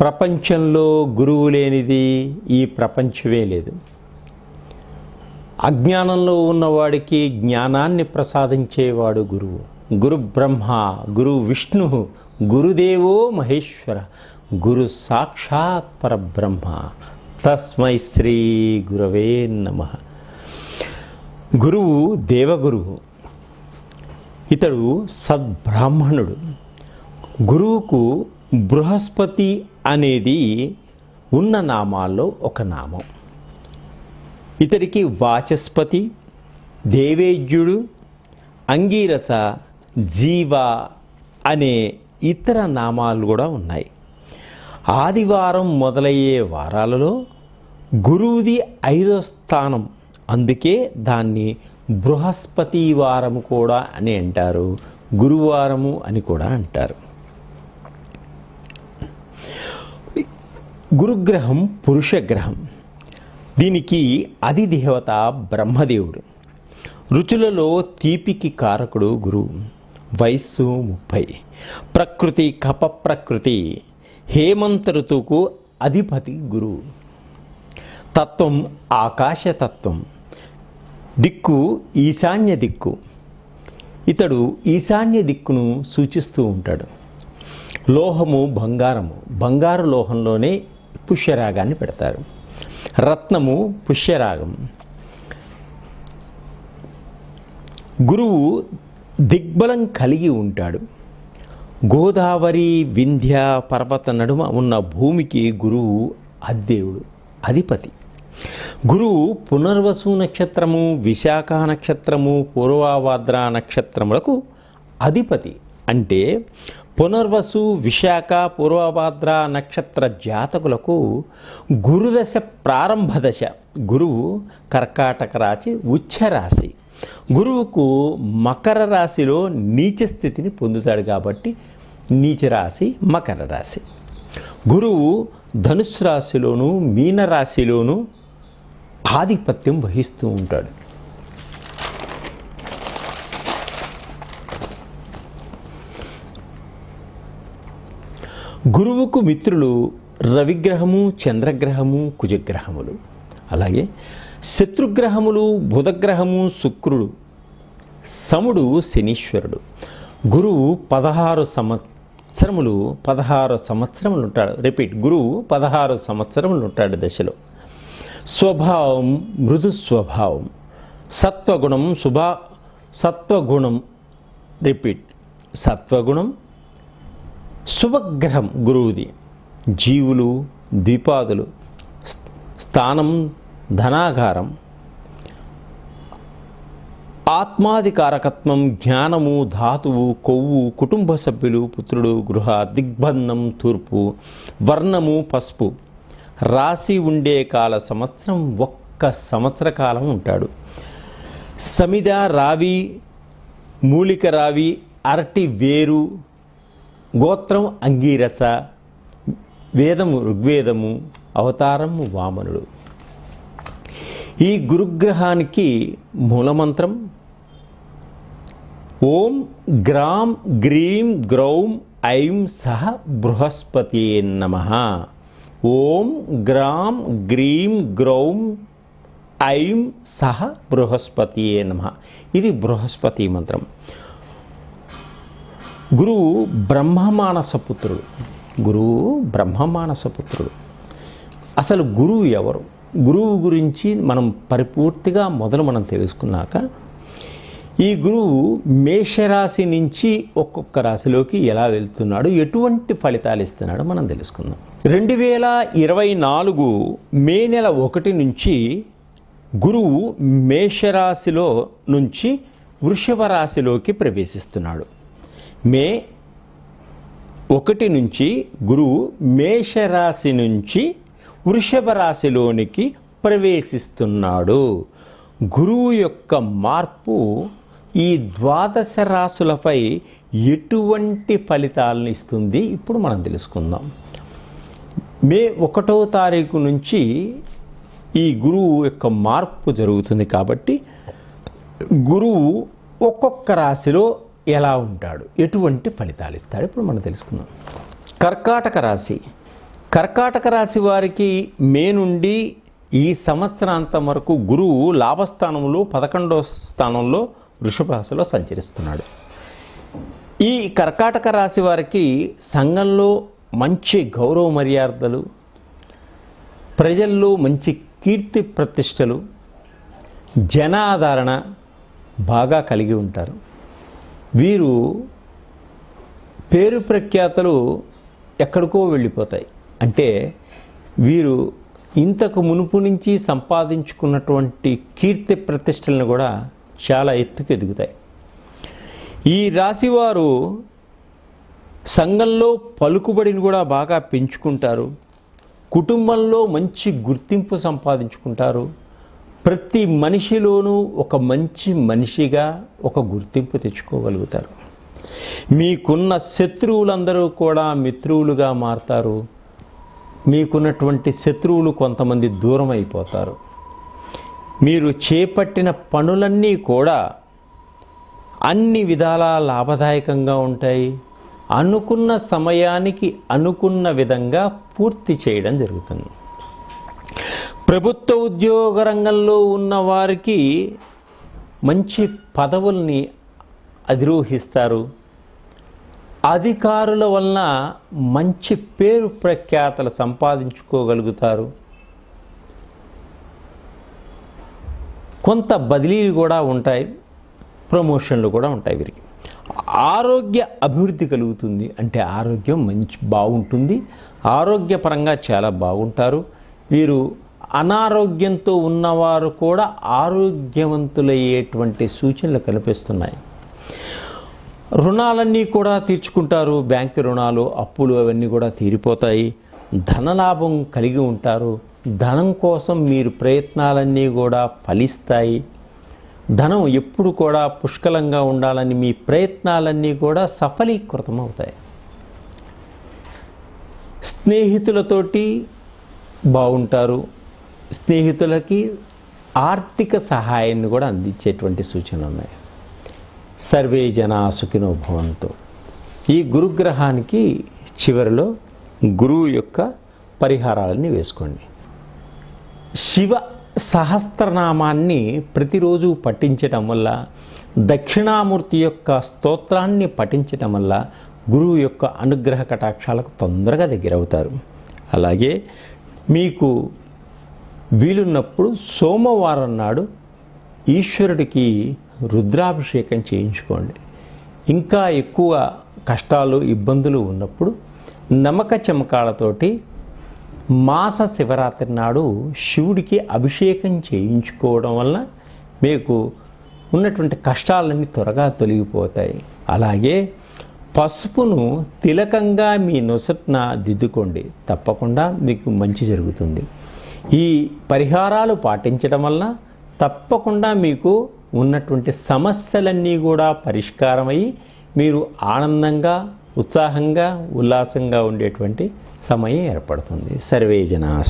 ప్రపంచంలో గురువు లేనిది ఈ ప్రపంచమే లేదు. అజ్ఞానంలో ఉన్నవాడికి జ్ఞానాన్ని ప్రసాదించేవాడు గురువు. గురు బ్రహ్మ గురు విష్ణు గురుదేవో మహేశ్వర గురు సాక్షాత్ పరబ్రహ్మ. తస్మై శ్రీ గురవే నమ. గురువు దేవగురువు ఇతడు సద్బ్రాహ్మణుడు. గురువుకు బృహస్పతి అనేది ఉన్న నామాల్లో ఒక నామం. ఇతడికి వాచస్పతి దేవేజ్యుడు అంగీరస జీవ అనే ఇతర నామాలు కూడా ఉన్నాయి. ఆదివారం మొదలయ్యే వారాలలో గురువుది ఐదో స్థానం. అందుకే దాన్ని బృహస్పతి వారము కూడా అని అంటారు గురువారము అని కూడా అంటారు. గురుగ్రహం పురుష గ్రహం దీనికి అధిదేవత బ్రహ్మదేవుడు. రుచులలో తీపికి కారకుడు గురువు వయస్సు ముప్పై. ప్రకృతి కప ప్రకృతి. హేమంత ఋతువుకు అధిపతి గురువు తత్వం ఆకాశతత్వం దిక్కు ఈశాన్య దిక్కు. ఇతడు ఈశాన్య దిక్కును సూచిస్తూ ఉంటాడు. లోహము బంగారము. బంగారు లోహంలోనే పుష్యరాగాన్ని పెడతారు. రత్నము పుష్యరాగం. గురువు దిగ్బలం కలిగి ఉంటాడు. గోదావరి వింధ్య పర్వత నడుమ ఉన్న భూమికి గురువు అద్దేవుడు అధిపతి. గురువు పునర్వసు నక్షత్రము విశాఖ నక్షత్రము పూర్వాభాద్ర నక్షత్రములకు అధిపతి. అంటే పునర్వసు విశాఖ పూర్వభాద్ర నక్షత్ర జాతకులకు గురుదశ ప్రారంభ దశ. గురువు కర్కాటక రాశి ఉచ్చరాశి. గురువుకు మకర రాశిలో నీచ స్థితిని పొందుతాడు కాబట్టి నీచ రాశి మకర రాశి. గురువు ధనుసు రాశిలోను మీనరాశిలోను ఆధిపత్యం వహిస్తూ ఉంటాడు. గురువుకు మిత్రులు రవిగ్రహము చంద్రగ్రహము కుజగ్రహములు. అలాగే శత్రుగ్రహములు బుధగ్రహము శుక్రుడు. సముడు శనీశ్వరుడు. గురువు పదహారు సంవత్సరములు పదహారు సంవత్సరములు ఉంటాడు. రిపీట్ గురువు పదహారు సంవత్సరములు ఉంటాడు దశలో. స్వభావం మృదు స్వభావం. సత్వగుణం శుభ సత్వగుణం. రిపీట్ సత్వగుణం శుభగ్రహం గురువుది. జీవులు ద్విపాదులు స్థానం ధనాగారం ఆత్మాధికారకత్వం జ్ఞానము ధాతువు కొవ్వు కుటుంబ సభ్యులు పుత్రుడు గృహ దిగ్బంధం తూర్పు వర్ణము పసుపు. రాసి ఉండే కాల సంవత్సరం ఒక్క సంవత్సర కాలం ఉంటాడు. సమిద రావి మూలిక రావి అరటి వేరు గోత్రం అంగీరస వేదము ఋగ్వేదము అవతారము వామనుడు. ఈ గురుగ్రహానికి మూలమంత్రం ఓం గ్రాం గ్రీం గ్రౌం ఐం సహ బృహస్పతి నమ. ఓం గ్రాం గ్రీం గ్రౌం ఐం సహ బృహస్పతి నమ. ఇది బృహస్పతి మంత్రం. గురువు బ్రహ్మమానస పుత్రుడు గురువు బ్రహ్మమానస పుత్రుడు అసలు గురువు ఎవరు? గురువు గురించి మనం పరిపూర్తిగా మొదలు మనం తెలుసుకున్నాక ఈ గురువు మేషరాశి నుంచి ఒక్కొక్క రాశిలోకి ఎలా వెళ్తున్నాడు ఎటువంటి ఫలితాలు ఇస్తున్నాడో మనం తెలుసుకుందాం. రెండు వేల ఇరవై నాలుగు మే నెల ఒకటి నుంచి గురువు మేషరాశిలో నుంచి వృషభ రాశిలోకి ప్రవేశిస్తున్నాడు. మే ఒకటి నుంచి గురువు మేషరాశి నుంచి వృషభ రాశిలోనికి ప్రవేశిస్తున్నాడు. గురువు యొక్క మార్పు ఈ ద్వాదశ రాశులపై ఎటువంటి ఫలితాలను ఇస్తుంది? ఇప్పుడు మనం తెలుసుకుందాం. మే ఒకటో తారీఖు నుంచి ఈ గురువు యొక్క మార్పు జరుగుతుంది కాబట్టి గురువు ఒక్కొక్క రాశిలో ఎలా ఉంటాడు? ఎటువంటి ఫలితాలు ఇస్తాడు? ఇప్పుడు మనం తెలుసుకుందాం. కర్కాటక రాశి. కర్కాటక రాశి వారికి మే నుండి ఈ సంవత్సరాంతం వరకు గురువు లాభస్థానంలో పదకొండో స్థానంలో వృషభ రాశిలో సంచరిస్తున్నాడు. ఈ కర్కాటక రాశి వారికి సంఘంలో మంచి గౌరవ మర్యాదలు ప్రజల్లో మంచి కీర్తి ప్రతిష్టలు జనాదరణ బాగా కలిగి ఉంటారు. వీరు పేరు ప్రఖ్యాతలు ఎక్కడికో వెళ్ళిపోతాయి. అంటే వీరు ఇంతకు మునుపు నుంచి సంపాదించుకున్నటువంటి కీర్తి ప్రతిష్టలను కూడా చాలా ఎత్తుకు ఎదుగుతాయి. ఈ రాశివారు సంఘంలో పలుకుబడిని కూడా బాగా పెంచుకుంటారు. కుటుంబంలో మంచి గుర్తింపు సంపాదించుకుంటారు. ప్రతి మనిషిలోనూ ఒక మంచి మనిషిగా ఒక గుర్తింపు తెచ్చుకోగలుగుతారు. మీకున్న శత్రువులందరూ కూడా మిత్రువులుగా మారతారు. మీకున్నటువంటి శత్రువులు కొంతమంది దూరం అయిపోతారు. మీరు చేపట్టిన పనులన్నీ కూడా అన్ని విధాలా లాభదాయకంగా ఉంటాయి. అనుకున్న సమయానికి అనుకున్న విధంగా పూర్తి చేయడం జరుగుతుంది. ప్రభుత్వ ఉద్యోగ రంగంలో ఉన్న వారికి మంచి పదవుల్ని అధిరోహిస్తారు. అధికారుల వలన మంచి పేరు ప్రఖ్యాతలు సంపాదించుకోగలుగుతారు. కొంత బదిలీలు కూడా ఉంటాయి. ప్రమోషన్లు కూడా ఉంటాయి వీరికి. ఆరోగ్య అభివృద్ధి కలుగుతుంది. అంటే ఆరోగ్యం మంచి బాగుంటుంది. ఆరోగ్యపరంగా చాలా బాగుంటారు. వీరు అనారోగ్యంతో ఉన్నవారు కూడా ఆరోగ్యవంతులయ్యేటువంటి సూచనలు కనిపిస్తున్నాయి రుణాలన్నీ కూడా తీర్చుకుంటారు. బ్యాంకు రుణాలు అప్పులు అవన్నీ కూడా తీరిపోతాయి. ధనలాభం కలిగి ఉంటారు. ధనం కోసం మీరు ప్రయత్నాలన్నీ కూడా ఫలిస్తాయి. ధనం ఎప్పుడు కూడా పుష్కలంగా ఉండాలని మీ ప్రయత్నాలన్నీ కూడా సఫలీకృతం అవుతాయి స్నేహితులతోటి బాగుంటారు స్నేహితులకి ఆర్థిక సహాయాన్ని కూడా అందించేటువంటి సూచనలు ఉన్నాయి. సర్వే జనా సుఖినో భవంతో. ఈ గురుగ్రహానికి చివరిలో గురువు యొక్క పరిహారాలని వేసుకోండి. శివ సహస్రనామాన్ని ప్రతిరోజు పఠించటం వల్ల దక్షిణామూర్తి యొక్క స్తోత్రాన్ని పఠించటం వల్ల గురువు యొక్క అనుగ్రహ కటాక్షాలకు తొందరగా దగ్గరవుతారు. అలాగే మీకు వీలున్నప్పుడు సోమవారం నాడు ఈశ్వరుడికి రుద్రాభిషేకం చేయించుకోండి. ఇంకా ఎక్కువ కష్టాలు ఇబ్బందులు ఉన్నప్పుడు నమ్మక చమకాలతోటి మాస శివరాత్రి నాడు శివుడికి అభిషేకం చేయించుకోవడం వలన మీకు ఉన్నటువంటి కష్టాలన్నీ త్వరగా తొలగిపోతాయి. అలాగే పసుపును తిలకంగా మీ నొసట్న దిద్దుకోండి. తప్పకుండా మీకు మంచి జరుగుతుంది. ఈ పరిహారాలు పాటించడం వల్ల తప్పకుండా మీకు ఉన్నటువంటి సమస్యలన్నీ కూడా పరిష్కారమై మీరు ఆనందంగా ఉత్సాహంగా ఉల్లాసంగా ఉండేటువంటి సమయం ఏర్పడుతుంది. సర్వే జన